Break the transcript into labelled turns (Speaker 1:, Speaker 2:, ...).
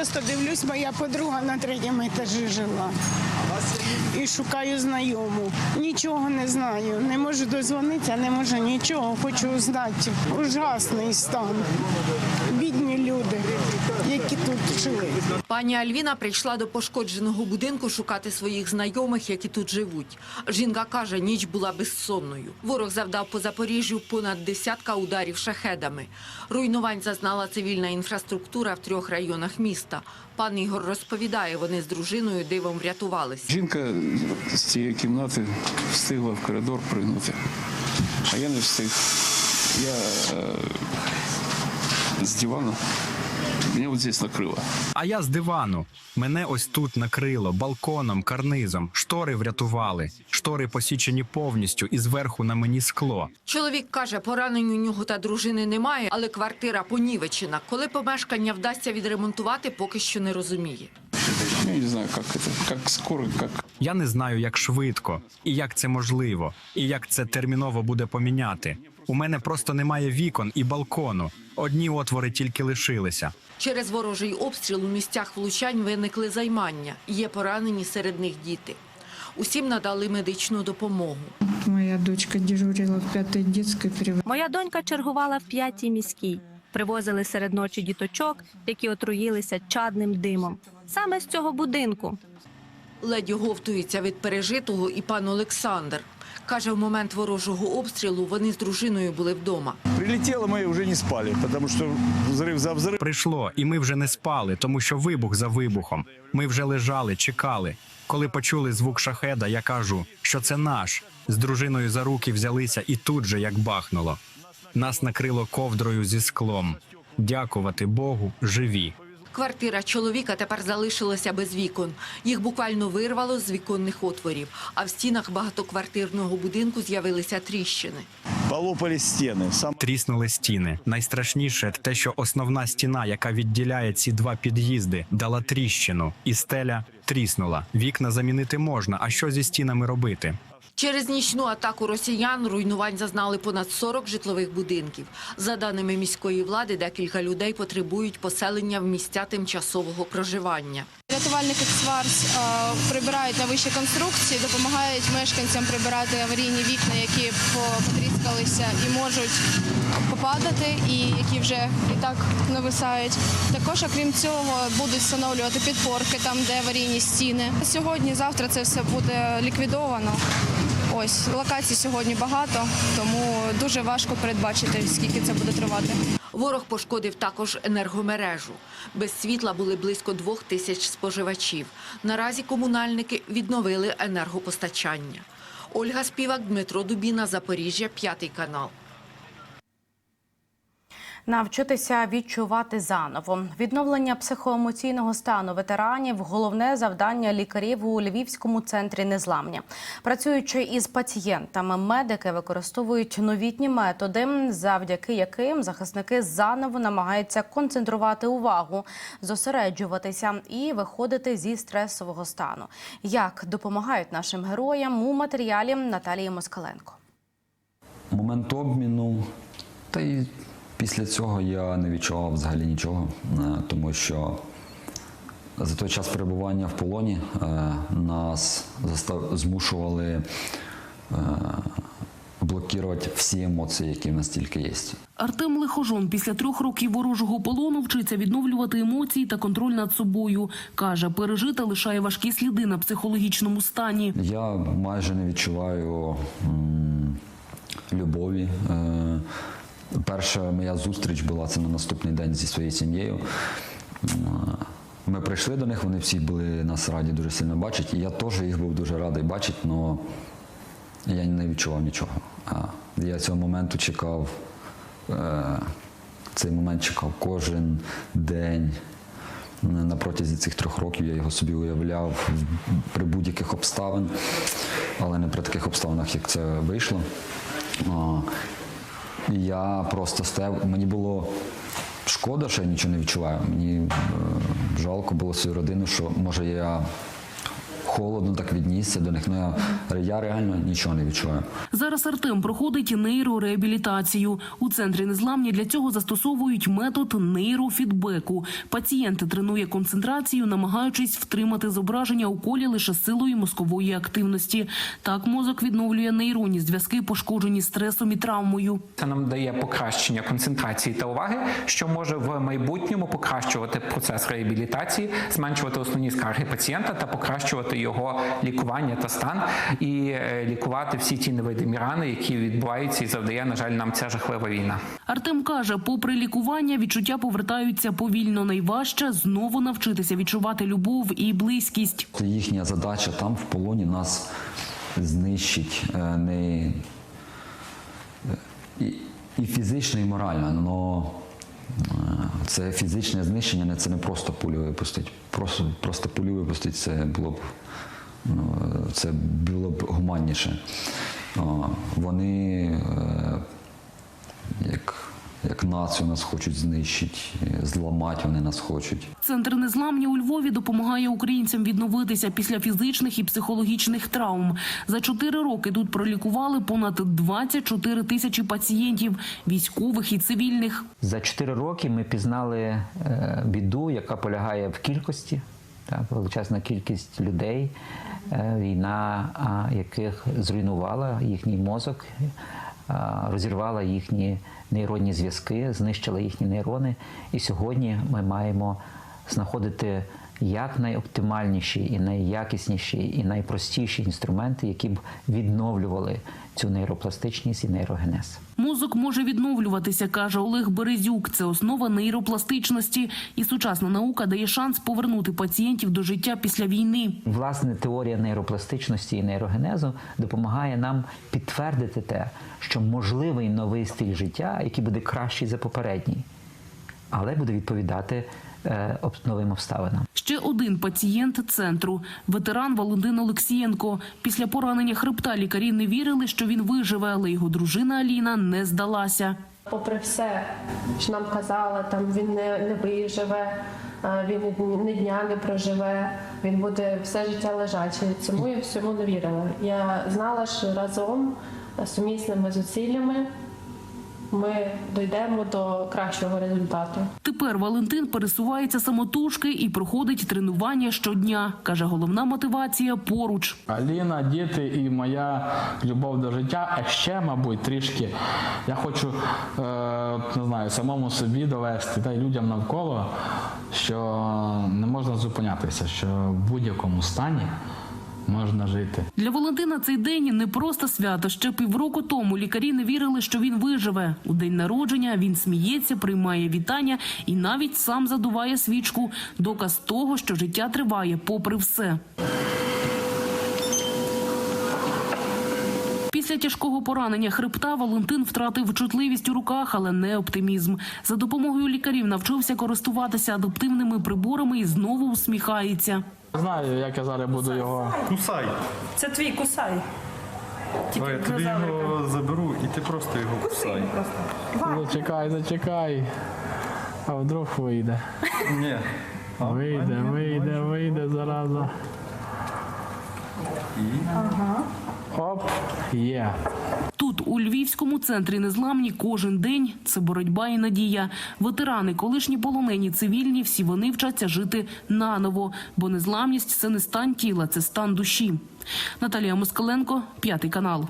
Speaker 1: просто дивлюсь, моя подруга на третьому етажі жила. І шукаю знайому. Нічого не знаю. Не можу дозвонитися, не можу нічого. Хочу знати. Ужасний стан. Бідні люди,
Speaker 2: Пані Альвіна прийшла до пошкодженого будинку шукати своїх знайомих, які тут живуть. Жінка каже, ніч була безсонною. Ворог завдав по Запоріжжю понад десятка ударів шахедами. Руйнувань зазнала цивільна інфраструктура в трьох районах міста. Пан Ігор розповідає, вони з дружиною дивом врятувались.
Speaker 3: Жінка з цієї кімнати встигла в коридор пригнути, а я не встиг. Я е, з дивану, мене от здесь накрило.
Speaker 4: А я з дивану. Мене ось тут накрило балконом, карнизом. Штори врятували. Штори посічені повністю і зверху на мені скло.
Speaker 2: Чоловік каже, поранень у нього та дружини немає, але квартира понівечена. Коли помешкання вдасться відремонтувати, поки що не розуміє.
Speaker 3: Я не знаю, як це, як скоро, як
Speaker 4: Я не знаю, як швидко, і як це можливо, і як це терміново буде поміняти. У мене просто немає вікон і балкону. Одні отвори тільки лишилися.
Speaker 2: Через ворожий обстріл у місцях влучань виникли займання. Є поранені серед них діти. Усім надали медичну допомогу.
Speaker 5: Моя дочка дежурила в пятой детской при
Speaker 6: Моя донька чергувала в п'ятій міській. Привозили серед ночі діточок, які отруїлися чадним димом. Саме з цього будинку.
Speaker 2: Ледь оговтується від пережитого і пан Олександр. Каже, в момент ворожого обстрілу вони з дружиною були вдома.
Speaker 7: Прилетело, мы уже не спали, потому что взрыв за взрыв.
Speaker 4: Прийшло, і ми вже не спали, тому що вибух за вибухом. Ми вже лежали, чекали. Коли почули звук шахеда, я кажу, що це наш. З дружиною за руки взялися, і тут же як бахнуло. Нас накрило ковдрою зі склом. Дякувати Богу, живі.
Speaker 2: Квартира чоловіка тепер залишилася без вікон. Їх буквально вирвало з віконних отворів, а в стінах багатоквартирного будинку з'явилися тріщини.
Speaker 7: Полопались стены. Сам
Speaker 4: Тріснули стіни. Найстрашніше те, що основна стіна, яка відділяє ці два під'їзди, дала тріщину, і стеля тріснула. Вікна замінити можна. А що зі стінами робити?
Speaker 2: Через нічну атаку росіян руйнувань зазнали понад 40 житлових будинків. За даними міської влади, декілька людей потребують поселення в місця тимчасового проживання.
Speaker 8: Рятувальники ЦВАРС е, прибирають на вищі конструкції, допомагають мешканцям прибирати аварійні вікна, які потріскалися і можуть попадати, і які вже і так нависають. Також, окрім цього, будуть встановлювати підпорки там, де аварійні стіни. Сьогодні, завтра це все буде ліквідовано. Ось локацій сьогодні багато, тому дуже важко передбачити, скільки це буде тривати.
Speaker 2: Ворог пошкодив також енергомережу. Без світла були близько двох тисяч споживачів. Наразі комунальники відновили енергопостачання. Ольга Співак, Дмитро Дубіна, Запоріжжя, п'ятий канал.
Speaker 9: Навчитися відчувати заново відновлення психоемоційного стану ветеранів головне завдання лікарів у Львівському центрі незламня. Працюючи із пацієнтами, медики використовують новітні методи, завдяки яким захисники заново намагаються концентрувати увагу, зосереджуватися і виходити зі стресового стану. Як допомагають нашим героям у матеріалі Наталії Москаленко.
Speaker 10: Момент обміну, та й після цього я не відчував взагалі нічого, е, тому що за той час перебування в полоні е, нас змушували е, блокувати всі емоції, які в нас тільки є.
Speaker 11: Артем Лихожон після трьох років ворожого полону вчиться відновлювати емоції та контроль над собою. Каже, пережити лишає важкі сліди на психологічному стані.
Speaker 10: Я майже не відчуваю м, любові. Е, Перша моя зустріч була це на наступний день зі своєю сім'єю. Ми прийшли до них, вони всі були нас раді дуже сильно бачити. І я теж їх був дуже радий бачити, але я не відчував нічого. Я цього моменту чекав, е, цей момент чекав кожен день. На протязі цих трьох років я його собі уявляв при будь-яких обставин, але не при таких обставинах, як це вийшло. Я просто стояв, мені було шкода, що я нічого не відчуваю. Мені е, жалко було свою родину, що може я холодно так віднісся до них. Ну я, я реально нічого не відчуваю.
Speaker 11: Зараз Артем проходить нейрореабілітацію. У центрі незламні для цього застосовують метод нейрофідбеку. Пацієнти тренує концентрацію, намагаючись втримати зображення у колі лише силою мозкової активності. Так мозок відновлює нейронні зв'язки, пошкоджені стресом і травмою.
Speaker 12: Це нам дає покращення концентрації та уваги, що може в майбутньому покращувати процес реабілітації, зменшувати основні скарги пацієнта та покращувати його лікування та стан, і е, лікувати всі ті невидимі рани, які відбуваються і завдає, на жаль, нам ця жахлива війна.
Speaker 11: Артем каже, попри лікування, відчуття повертаються повільно. Найважче знову навчитися відчувати любов і близькість.
Speaker 10: Це їхня задача там в полоні нас знищить е, не е, і, і фізично, і морально. Но це фізичне знищення, це не просто пулю випустить. Просто, просто пулю випустить це було б ну, це було б гуманніше. Вони е, як, як націю нас хочуть знищити, е, зламати вони нас хочуть.
Speaker 11: Центр незламні у Львові допомагає українцям відновитися після фізичних і психологічних травм. За чотири роки тут пролікували понад 24 тисячі пацієнтів, військових і цивільних.
Speaker 13: За 4 роки ми пізнали е, біду, яка полягає в кількості, так, величезна кількість людей, е, війна, яких зруйнувала їхній мозок, розірвала їхні нейронні зв'язки, знищила їхні нейрони. І сьогодні ми маємо знаходити як найоптимальніші і найякісніші і найпростіші інструменти, які б відновлювали цю нейропластичність і нейрогенез.
Speaker 11: Мозок може відновлюватися, каже Олег Березюк. Це основа нейропластичності, і сучасна наука дає шанс повернути пацієнтів до життя після війни.
Speaker 13: Власне, теорія нейропластичності і нейрогенезу допомагає нам підтвердити те, що можливий новий стиль життя, який буде кращий за попередній, але буде відповідати новим обставинам.
Speaker 11: Ще один пацієнт центру ветеран Валентин Олексієнко. Після поранення хребта лікарі не вірили, що він виживе, але його дружина Аліна не здалася.
Speaker 8: Попри все, що нам казали, там він не, не виживе, е, він ні- ні дня не проживе, він буде все життя лежачий. Цьому я всьому не вірила. Я знала, що разом е, сумісними зусиллями ми дійдемо до кращого результату.
Speaker 11: Тепер Валентин пересувається самотужки і проходить тренування щодня. каже, головна мотивація поруч.
Speaker 14: Аліна, діти і моя любов до життя, а ще, мабуть, трішки я хочу е, не знаю, самому собі довести та й людям навколо, що не можна зупинятися, що в будь-якому стані можна жити.
Speaker 11: Для Валентина цей день не просто свято. Ще півроку тому лікарі не вірили, що він виживе. У день народження він сміється, приймає вітання і навіть сам задуває свічку. Доказ того, що життя триває, попри все. Після тяжкого поранення хребта Валентин втратив чутливість у руках, але не оптимізм. За допомогою лікарів навчився користуватися адаптивними приборами і знову усміхається.
Speaker 14: Знаю, як я зараз буду його.
Speaker 7: Кусай.
Speaker 15: Це твій кусай.
Speaker 7: Давай, я тобі його заберу і ти просто його кусай.
Speaker 14: Зачекай, зачекай. А вдруг вийде.
Speaker 7: Ні.
Speaker 14: Вийде, вийде, вийде зараза. Оп, є.
Speaker 11: Тут, у Львівському центрі незламні, кожен день це боротьба і надія. Ветерани, колишні полонені, цивільні, всі вони вчаться жити наново, бо незламність це не стан тіла, це стан душі. Наталія Москаленко, п'ятий канал.